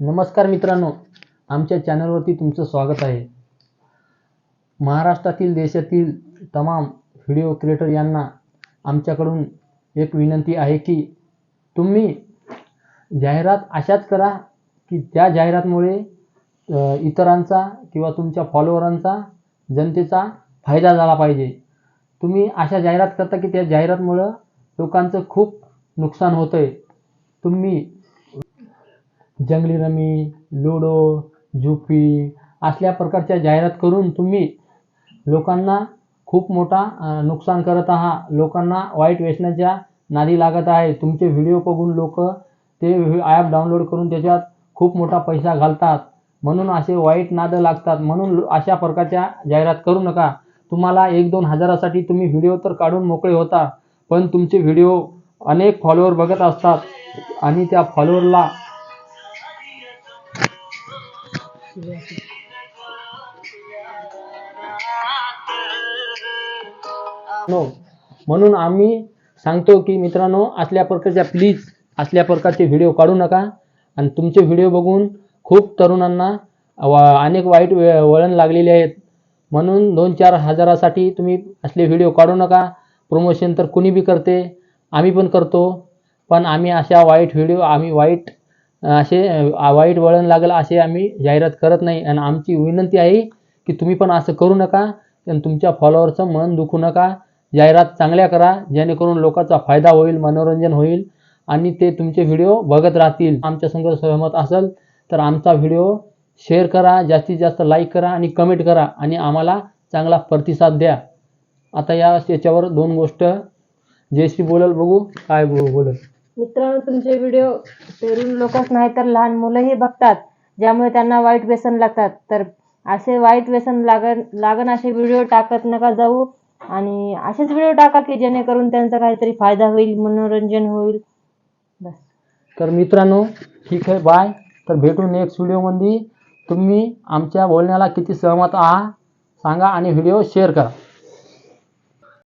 नमस्कार मित्रांनो आमच्या चॅनलवरती तुमचं स्वागत आहे. महाराष्ट्रातील देशातील तमाम व्हिडिओ क्रिएटर यांना आमच्याकडून एक विनंती आहे की तुम्ही जाहिरात अशाच करा की त्या जाहिरातमुळे इतरांचा किंवा तुमच्या फॉलोअरांचा जनतेचा फायदा झाला पाहिजे. तुम्ही अशा जाहिरात करता की त्या जाहिरातमुळं लोकांचं खूप नुकसान होतं आहे तुम्ही जंगली रमी लुडो जुपी असल्या प्रकारच्या जाहिरात करून तुम्ही लोकांना खूप मोठा नुकसान करत आहात. लोकांना वाईट व्यसनाच्या नादी लागत आहे. तुमचे व्हिडिओ बघून लोक ते ॲप डाउनलोड करून त्याच्यात खूप मोठा पैसा घालतात. म्हणून असे वाईट नाद लागतात. म्हणून अशा प्रकारच्या जाहिरात करू नका. तुम्हाला एक दोन हजारासाठी तुम्ही व्हिडिओ तर काढून मोकळे होता पण तुमचे व्हिडिओ अनेक फॉलोअर बघत असतात आणि त्या फॉलोअरला नो म्हणून आम्ही सांगतो की मित्रांनो असल्या प्रकारच्या प्लीज असल्या प्रकारचे व्हिडिओ काढू नका. आणि तुमचे व्हिडिओ बघून खूप तरुणांना वा अनेक वाईट वळण लागलेले आहेत. म्हणून दोन चार हजारासाठी तुम्ही असले व्हिडिओ काढू नका. प्रमोशन तर कुणी बी करते आम्ही पण करतो. पण आम्ही अशा वाईट व्हिडिओ आम्ही वाईट असे वाईट वळण लागलं असे आम्ही जाहिरात करत नाही. आणि आमची विनंती आहे की तुम्ही पण असं करू नका आणि तुमच्या फॉलोअरचं मन दुखू नका. जाहिरात चांगल्या करा जेणेकरून लोकांचा फायदा होईल मनोरंजन होईल आणि ते तुमचे व्हिडिओ बघत राहतील. आमच्या संघ सहमत असेल तर आमचा व्हिडिओ शेअर करा जास्तीत जास्त लाईक करा आणि कमेंट करा आणि आम्हाला चांगला प्रतिसाद द्या. आता या याच्यावर दोन गोष्ट. जयश्री बोलल बघू. काय बो बोलल? मित्रांनो तुमचे व्हिडिओ तरुण लोकच नाही तर लहान मुलंही बघतात ज्यामुळे त्यांना वाईट व्यसन लागतात. तर असे वाईट व्यसन लागन लागण असे व्हिडिओ टाकत नका जाऊ. आणि असेच व्हिडिओ टाका की जेणेकरून त्यांचा काहीतरी फायदा होईल मनोरंजन होईल. बस. तर मित्रांनो ठीक आहे बाय तर भेटू नेक्स्ट व्हिडिओमध्ये तुम्ही आमच्या बोलण्याला किती सहमत आहात सांगा आणि व्हिडिओ शेअर करा.